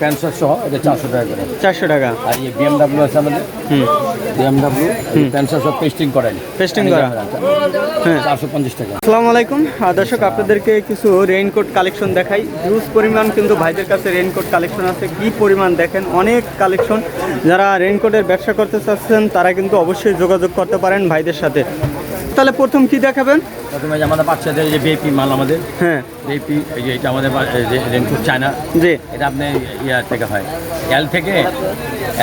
Pant shirt সহ এটা চারশো টাকা করে। চারশো টাকা। আর এই বিএমডাব্লিউ আছে আমাদের। হুম। বিএমডাব্লিউ প্যান্ট শার্ট সব পেস্টিং করেন Pasting করা। হ্যাঁ। চারশো পঞ্চাশ টাকা। আসসালামু আলাইকুম। দর্শক আপনাদেরকে কিছু রেইনকোট কালেকশন দেখাই। হিউজ পরিমাণ কিন্তু ভাইদের কাছে রেইনকোট কালেকশন আছে। কি পরিমাণ দেখেন? অনেক কালেকশন যারা রেইনকোটের ব্যবসা করতে চাচ্ছেন তারা কিন্তু অবশ্যই যোগাযোগ করতে পারেন ভাইদের সাথে। তাহলে প্রথম কি দেখাবেন? প্রথমে যে আমাদের বাচ্চাদের এই যে বেপি মাল আমাদের। হ্যাঁ। বেপি এই যে এটা আমাদের রেনকোট চায়না। জি। এটা আপনি ইয়ার থেকে হয়। এল থেকে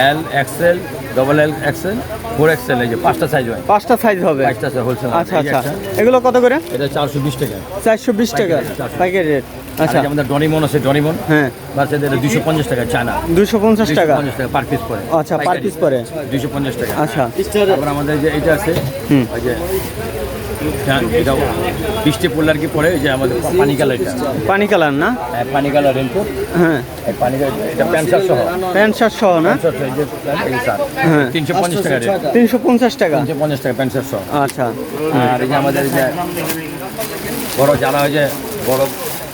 L XL double L XL four XL এই যে পাঁচটা সাইজ হয়। পাঁচটা সাইজ হবে। পাঁচটা হোলসেল আচ্ছা আচ্ছা। এগুলো কত করে? এটা চারশো বিশ টাকা। চারশো বিশ টাকা। প্যাকেট রেট আচ্ছা। আমাদের ডনিমন আছে ডনিমন হ্যাঁ। বাচ্চাদের দুশো পঞ্চাশ টাকা চায়না। দুশো পঞ্চাশ টাকা। পঞ্চাশ টাকা পার পিস পরে আচ্ছা পার পিস পরে দুশো পঞ্চাশ টাকা। আচ্ছা। তারপর আমাদের যে এটা আছে হুম। ওই যে এটা বৃষ্টি পড়লে আর কি পরে ওই যে আমাদের পানি কালার এটা। পানি কালার না? হ্যাঁ, পানি কালার রেনকোট হ্যাঁ। পানি কালার এটা প্যান্ট শার্ট সহ। প্যান্ট শার্ট সহ না? যে যে হ্যাঁ। তিনশো পঞ্চাশ টাকা তিনশো পঞ্চাশ টাকা? তিনশো পঞ্চাশ টাকা প্যান্ট শার্ট সহ। আচ্ছা। আর এই যে আমাদের যে বড় যারা হয় যে বড়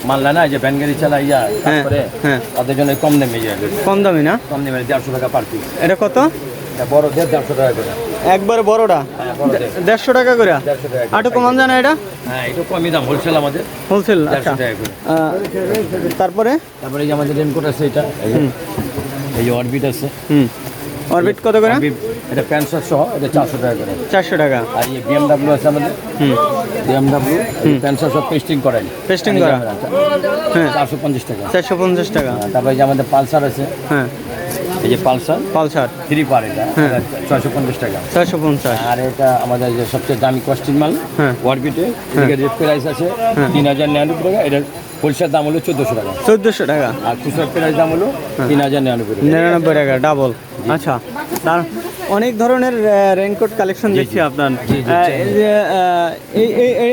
মানলা না যে ভ্যান গাড়ি চালায় ইয়া কাজ হ্যাঁ, হ্যাঁ। তাদের জন্য কম দামে কম দামি না? কম দামে দেড়শো টাকা পার পিস এটা কত? বড় দেড়শো টাকা করে। একবারে বড়টা? হ্যাঁ দেড়শো টাকা করে। আটু কমান জানা এটা? হ্যাঁ কমই দাম হোলসেল আমাদের। হোলসেল আচ্ছা। তারপরে? তারপরে যে আমাদের রেনকোট আছে এটা এই যে- অরবিট আছে। হুম। অরবিট কত করে? এটা প্যান্ট সহ এটা চারশো টাকা করে। চারশো টাকা। আর এই বিএমডাব্লিউ আছে আমাদের। হুম। বিএমডাব্লিউ প্যান্ট শার্ট সব পেস্টিং করেন Pasting করা। হ্যাঁ। চারশো পঞ্চাশ টাকা। চারশো পঞ্চাশ টাকা। তারপরে যে আমাদের পালসার আছে। হ্যাঁ। যে পালসার? পালসার। থ্রি পার এটা। হ্যাঁ। ছয়শো পঞ্চাশ টাকা। চারশো পঞ্চাশ। আর এটা আমাদের যে সবচেয়ে দামি কস্টিং মাল হ্যাঁ। ওয়ারবিটে এটার যে প্রাইস আছে তিন হাজার নিরানব্বই টাকা। এটার হোলসেল দাম হলো চোদ্দোশো টাকা। চোদ্দোশো টাকা। আর খুচরা প্রাইস দাম হলো তিন হাজার নিরানব্বই টাকা। নিরানব্বই টাকা ডাবল আচ্ছা তার অনেক ধরনের রেনকোট কালেকশন দেখছি আপনার।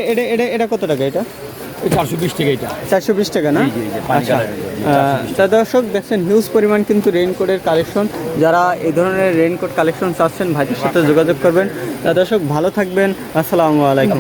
এটা এটা এটা কত টাকা এটা? চারশো বিশ টাকা এটা। চারশো বিশ টাকা না? আচ্ছা। তা দর্শক দেখছেন হিউজ পরিমাণ কিন্তু রেইনকোটের কালেকশন যারা এই ধরনের রেইনকোট কালেকশন চাচ্ছেন ভাইদের সাথে যোগাযোগ করবেন। তা দর্শক ভালো থাকবেন। আসসালামু আলাইকুম।